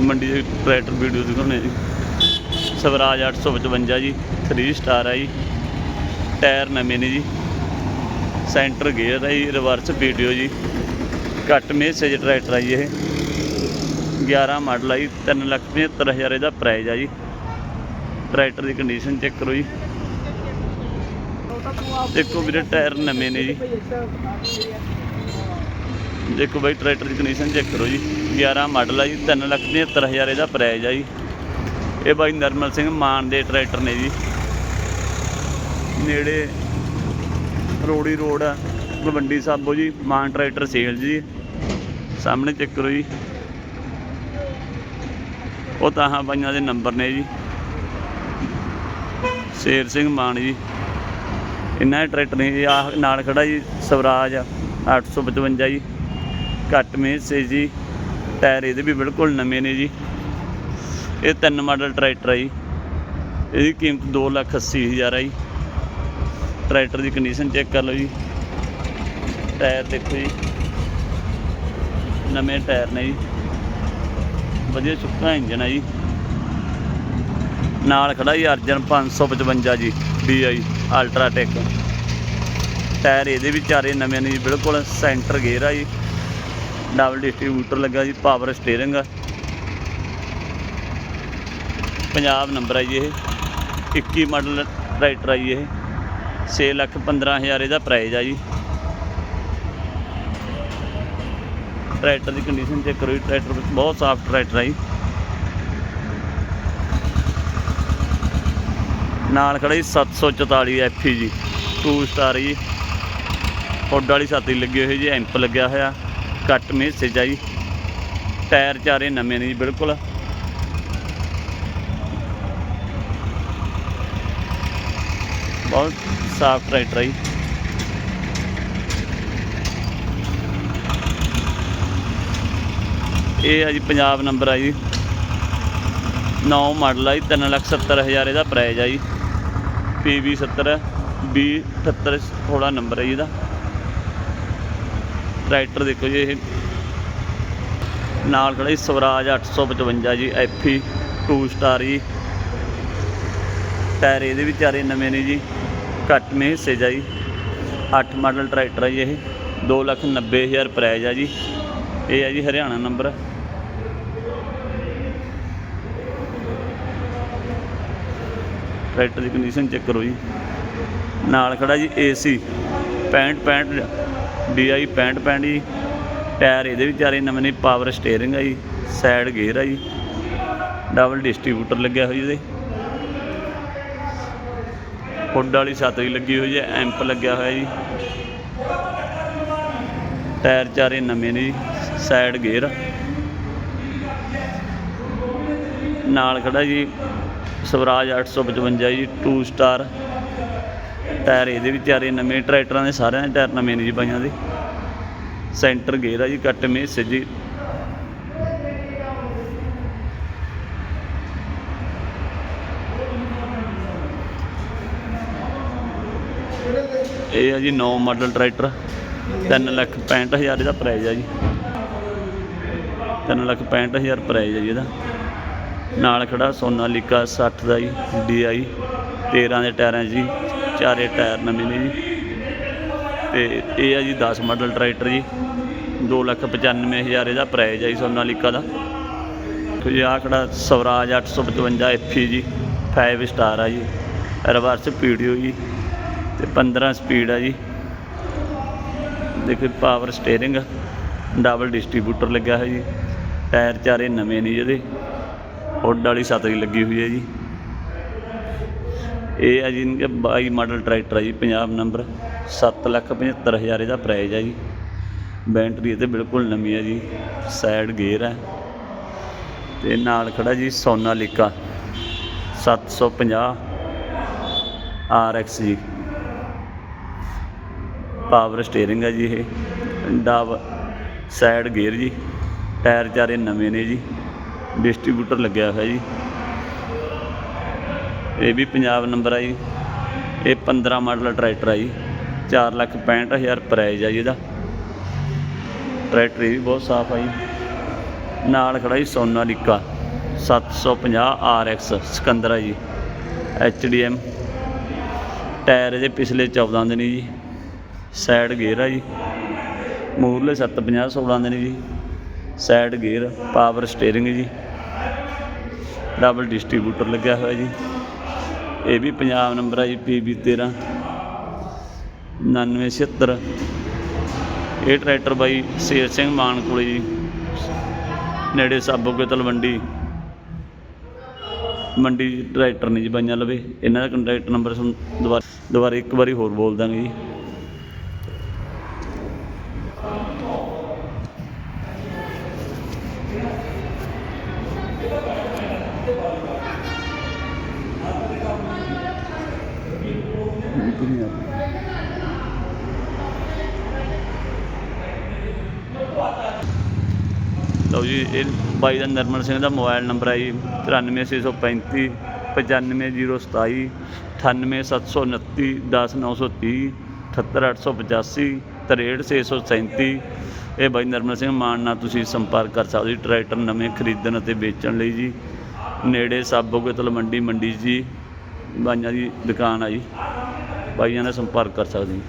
ਮੰਡੀ ਦੇ tractor video ਦਿਖਾਉਣੇ ਜੀ। ਸਵਰਾਜ 855 ਜੀ 3 ਸਟਾਰ ਆ ਜੀ। ਟਾਇਰ ਨਵੇਂ ਨੇ ਜੀ। ਸੈਂਟਰ ਗੇਅਰ ਆ ਜੀ, ਰਿਵਰਸ ਵੀਡੀਓ ਜੀ। ਘੱਟ ਮੇਸੇ ਮੇਸੇਜ ਟਰੈਕਟਰ ਆ ਜੀ ਇਹ। 11 ਮਾਡਲ ਆ ਜੀ 375000 ਇਹਦਾ ਪ੍ਰਾਈਸ ਆ ਜੀ। ਟਰੈਕਟਰ ਦੀ ਕੰਡੀਸ਼ਨ ਚੈੱਕ ਕਰੋ ਜੀ। ਦੇਖੋ ਵੀਰੇ, ਟਾਇਰ ਨਵੇਂ ਨੇ ਜੀ। ਦੇਖੋ ਬਾਈ ਟਰੈਕਟਰ ਦੀ ਕੰਡੀਸ਼ਨ ਚੈੱਕ ਕਰੋ ਜੀ। 11 ਮਾਡਲ ਆ ਜੀ 375000 ਇਹਦਾ ਪ੍ਰਾਈਜ਼ ਆ ਜੀ। ਇਹ ਬਾਈ ਨਰਮਲ ਸਿੰਘ ਮਾਨ ਦੇ ਟਰੈਕਟਰ ਨੇ ਜੀ। ਨੇੜੇ ਰੋੜੀ ਰੋਡ ਆ ਗਵੰਡੀ ਸਾਬੋ ਜੀ, ਮਾਨ ਟਰੈਕਟਰ ਸੇਲ ਜੀ। ਸਾਹਮਣੇ ਚੈੱਕ ਕਰੋ ਜੀ। ਉਹ ਤਾਂ ਹਾਂ ਬਾਈਆਂ ਦੇ ਨੰਬਰ ਨੇ ਜੀ। ਸ਼ੇਰ ਸਿੰਘ ਮਾਨ ਜੀ। ਇਹਨਾਂ ਦੇ ਟਰੈਕਟਰ ਨੇ ਜੀ, ਆਹ ਨਾਲ ਖੜਾ ਜੀ, ਸਵਰਾਜ 855 ਜੀ। ਘੱਟ ਮੇਸੇ ਜੀ। ਟਾਇਰ ਇਹਦੇ ਵੀ ਬਿਲਕੁਲ ਨਵੇਂ ਨੇ ਜੀ। ਇਹ ਤਿੰਨ ਮਾਡਲ ਟਰੈਕਟਰ ਹੈ ਜੀ। ਇਹਦੀ ਕੀਮਤ 280000 ਹੈ ਜੀ। ਟਰੈਕਟਰ ਦੀ ਕੰਡੀਸ਼ਨ ਚੈੱਕ ਕਰ ਲਓ ਜੀ। ਟਾਇਰ ਦੇਖੋ ਜੀ। ਨਵੇਂ ਟਾਇਰ ਨੇ ਜੀ। ਵਧੀਆ ਸੁੱਕਾ ਇੰਜਨ ਹੈ ਜੀ। ਨਾਲ ਖੜਾ ਜੀ ਅਰਜਨ 555 ਜੀ DI ਅਲਟਰਾਟੈਕ ਟਾਇਰ ਇਹਦੇ ਵੀ ਚਾਰੇ ਨਵੇਂ ਨੇ ਜੀ। ਬਿਲਕੁਲ ਸੈਂਟਰ ਗੇਅਰ ਆ ਜੀ। ਡਬਲ ਡਿਸਟ੍ਰੀਬਿਊਟਰ ਲੱਗਾ ਜੀ ਪਾਵਰ ਸਟੀਅਰਿੰਗ ਆ। ਪੰਜਾਬ ਨੰਬਰ ਹੈ ਜੀ ਇਹ। 21 ਮਾਡਲ ਟਰੈਕਟਰ ਹੈ ਜੀ ਇਹ। 6 ਲੱਖ 15000 ਇਹਦਾ ਪ੍ਰਾਈਜ਼ ਆ ਜੀ। ਟਰੈਕਟਰ ਦੀ ਕੰਡੀਸ਼ਨ ਚੈੱਕ ਕਰੋ ਜੀ ਟਰੈਕਟਰ ਬਹੁਤ ਸਾਫ਼ ਟਰੈਕਟਰ ਆ ਜੀ। ਨਾਲ ਖੜਾ ਜੀ 744 ਐਫਈ ਜੀ 2 ਸਟਾਰ ਜੀ। ਹੁੱਡ ਵਾਲੀ ਛਾਤੀ ਲੱਗੀ ਹੋਈ ਜੀ ਐਂਪ ਲੱਗਿਆ ਹੋਇਆ। ਕੱਟ ਮੇਸੇ ਚ ਆ ਜੀ। ਟਾਇਰ ਚਾਰੇ ਨਵੇਂ ਨੇ ਜੀ, ਬਿਲਕੁਲ। ਬਹੁਤ ਸਾਫ਼ ਟਰੈਕਟਰ ਹੈ ਜੀ। ਇਹ ਹੈ ਜੀ ਪੰਜਾਬ ਨੰਬਰ ਆ ਜੀ। 9 ਮਾਡਲ ਆ ਜੀ 370000 ਇਹਦਾ ਪ੍ਰਾਈਜ਼ ਆ ਜੀ। PV 70 B 78 ਥੋੜਾ ਨੰਬਰ ਹੈ ਜੀ ਇਹਦਾ। ਟਰੈਕਟਰ ਦੇਖੋ ਜੀ ਇਹ। ਨਾਲ ਖੜਾ ਜੀ ਸਵਰਾਜ 855 ਜੀ, ਐਫੀ 2 ਸਟਾਰ ਜੀ। ਟਾਇਰ ਇਹਦੇ ਵੀ ਚਾਰੇ ਨਵੇਂ ਨੇ ਜੀ, ਘੱਟ ਮੇ ਹਿੱਸੇ ਜਾ ਜੀ। 8 ਮਾਡਲ ਟਰੈਕਟਰ ਹੈ ਜੀ ਇਹ 290000 ਪ੍ਰਾਈਸ ਆ ਜੀ। ਇਹ ਆ ਜੀ ਹਰਿਆਣਾ ਨੰਬਰ ਟਰੈਕਟਰ ਦੀ ਕੰਡੀਸ਼ਨ ਚੈੱਕ ਕਰੋ ਜੀ। ਨਾਲ ਖੜਾ ਜੀ AC 65 65 DI 65 65 ਜੀ ਟਾਇਰ ਇਹਦੇ ਵੀ ਚਾਰੇ ਨਵੇਂ ਨੇ ਪਾਵਰ ਸਟੀਅਰਿੰਗ ਆ ਜੀ ਸਾਈਡ ਗੇਅਰ ਆ ਜੀ ਡਬਲ ਡਿਸਟ੍ਰੀਬਿਊਟਰ ਲੱਗਿਆ ਹੋਇਆ ਇਹਦੇ। ਹੁੱਡ ਵਾਲੀ ਛੱਤ ਵੀ ਲੱਗੀ ਹੋਈ ਹੈ ਐਂਪ ਲੱਗਿਆ ਹੋਇਆ ਜੀ। ਟਾਇਰ ਚਾਰੇ ਨਵੇਂ ਨੇ ਜੀ ਸਾਈਡ ਗੇਅਰ ਨਾਲ ਖੜਾ ਜੀ, ਸਵਰਾਜ 855 ਜੀ 2 ਸਟਾਰ ਟਾਇਰ ਇਹਦੇ ਵੀ ਤਿਆਰੇ ਨਵੇਂ ਟਰੈਕਟਰਾਂ ਦੇ ਸਾਰਿਆਂ ਦੇ ਟਾਇਰ ਨਵੇਂ ਨੇ ਜੀ ਬਾਈਆਂ ਦੇ। ਸੈਂਟਰ ਗੇਅਰ ਆ ਜੀ, ਕੱਟ ਮੇ ਜੀ ਇਹ ਆ ਜੀ 9 ਮਾਡਲ ਟਰੈਕਟਰ 3 ਲੱਖ 65000 ਇਹਦਾ ਪ੍ਰਾਈਸ ਆ ਜੀ। 3 ਲੱਖ 65000 ਪ੍ਰਾਈਸ ਆ ਜੀ ਇਹਦਾ। ਨਾਲ ਖੜਾ ਸੋਨਾਲੀਕਾ 60 ਦਾ ਜੀ DI 13 ਦੇ ਟਾਇਰਾਂ ਜੀ। ਚਾਰੇ ਟਾਇਰ ਨਵੇਂ ਨੇ ਜੀ। ਤੇ ਇਹ ਆ ਜੀ 10 ਮਾਡਲ ਟਰੈਕਟਰ ਜੀ। 2 ਲੱਖ 95000 ਇਹਦਾ ਪ੍ਰਾਈਜ਼ ਆ ਜੀ ਸੋਨਾਲੀਕਾ ਦਾ। ਤੇ ਜੀ ਆਹ ਖੜਾ ਸਵਰਾਜ 855 ਐਫਈ ਜੀ 5 ਸਟਾਰ ਆ ਜੀ। ਰਿਵਰਸ ਪੀਡੀਓ ਜੀ। ਤੇ 15 ਸਪੀਡ ਆ ਜੀ। ਦੇਖੋ ਪਾਵਰ ਸਟੀਅਰਿੰਗ ਡਬਲ ਡਿਸਟ੍ਰੀਬਿਊਟਰ ਲੱਗਿਆ ਹੋਇਆ ਜੀ। ਟਾਇਰ ਚਾਰੇ ਨਵੇਂ ਨੇ ਜਿਹਦੇ ਹੁੱਡ ਵਾਲੀ ਛਤਰੀ ਲੱਗੀ ਹੋਈ ਹੈ ਜੀ। ਇਹ ਆ ਜੀ ਇਨਕੇ 22 ਮਾਡਲ ਟਰੈਕਟਰ ਆ ਜੀ, ਪੰਜਾਬ ਨੰਬਰ 775000 ਇਹਦਾ ਪ੍ਰਾਈਜ਼ ਆ ਜੀ। ਬੈਟਰੀ ਇਹਦੇ ਬਿਲਕੁਲ ਨਵੀਂ ਹੈ ਜੀ ਸਾਈਡ ਗੇਅਰ ਹੈ ਤੇ ਨਾਲ ਖੜਾ ਜੀ ਸੋਨਾਲੀਕਾ 750 RX ਜੀ। ਪਾਵਰ ਸਟੀਅਰਿੰਗ ਹੈ ਜੀ ਇਹ ਡਾਵ ਸਾਈਡ ਗੇਅਰ ਜੀ। ਟਾਇਰ ਚਾਰੇ ਨਵੇਂ ਨੇ ਜੀ ਡਿਸਟ੍ਰੀਬਿਊਟਰ ਲੱਗਿਆ ਹੋਇਆ ਜੀ। ਇਹ ਵੀ ਪੰਜਾਬ ਨੰਬਰ ਆ ਜੀ। ਇਹ 15 ਮਾਡਲ ਟਰੈਕਟਰ ਆ ਜੀ। 4 ਲੱਖ 65000 ਪ੍ਰਾਈਸ ਆ ਜੀ ਇਹਦਾ। ਟਰੈਕਟਰ ਇਹ ਵੀ ਬਹੁਤ ਸਾਫ਼ ਆ ਜੀ। ਨਾਲ ਖੜਾ ਜੀ ਸੋਨਾਲੀਕਾ 750 RX ਸਿਕੰਦਰ ਆ ਜੀ। HDM ਟਾਇਰ ਇਹਦੇ ਪਿਛਲੇ 14 ਦੇ ਨੇ ਜੀ। ਸਾਈਡ ਗੇਅਰ ਆ ਜੀ। ਮੂਰਲੇ 750 16 ਦੇ ਨੇ ਜੀ। ਸਾਈਡ ਗੇਅਰ ਪਾਵਰ ਸਟੀਅਰਿੰਗ ਜੀ। ਡਬਲ ਡਿਸਟ੍ਰੀਬਿਊਟਰ ਲੱਗਿਆ ਹੋਇਆ ਜੀ। ਇਹ ਵੀ ਪੰਜਾਬ ਨੰਬਰ ਆ ਜੀ PB 13 9976 ਇਹ ਟਰੈਕਟਰ ਬਾਈ ਸ਼ੇਰ ਸਿੰਘ ਮਾਨ ਕੋਲੇ ਜੀ, ਨੇੜੇ ਸਾਬੋਗੇ ਤਲਵੰਡੀ ਮੰਡੀ। ਟਰੈਕਟਰ ਨਹੀਂ ਜੀ ਬਾਈਆਂ ਲਵੇ। ਇਹਨਾਂ ਦਾ ਕੰਟੈਕਟ ਨੰਬਰ ਤੁਹਾਨੂੰ ਦੁਬਾਰਾ ਦੁਬਾਰਾ ਇੱਕ ਵਾਰੀ ਹੋਰ ਬੋਲ ਦਾਂਗੇ ਜੀ। ਲਓ ਜੀ, ਇਹ ਬਾਈ ਦਾ ਨਰਮਲ ਸਿੰਘ ਦਾ ਮੋਬਾਈਲ ਨੰਬਰ ਹੈ ਜੀ 93635 95027 98729 10930 78885 63637 ਇਹ ਬਾਈ ਨਰਮਲ ਸਿੰਘ ਮਾਨ ਨਾਲ ਤੁਸੀਂ ਸੰਪਰਕ ਕਰ ਸਕਦੇ ਹੋ ਟਰੈਕਟਰ ਨਵੇਂ ਖਰੀਦਣ ਅਤੇ ਵੇਚਣ ਲਈ ਜੀ। ਨੇੜੇ ਸਾਬੋਗੇ ਤਲਮੰਡੀ ਮੰਡੀ ਜੀ, ਬਾਈਆਂ ਦੀ ਦੁਕਾਨ ਆ ਜੀ। ਬਾਈਆਂ ਨਾਲ ਸੰਪਰਕ ਕਰ ਸਕਦੇ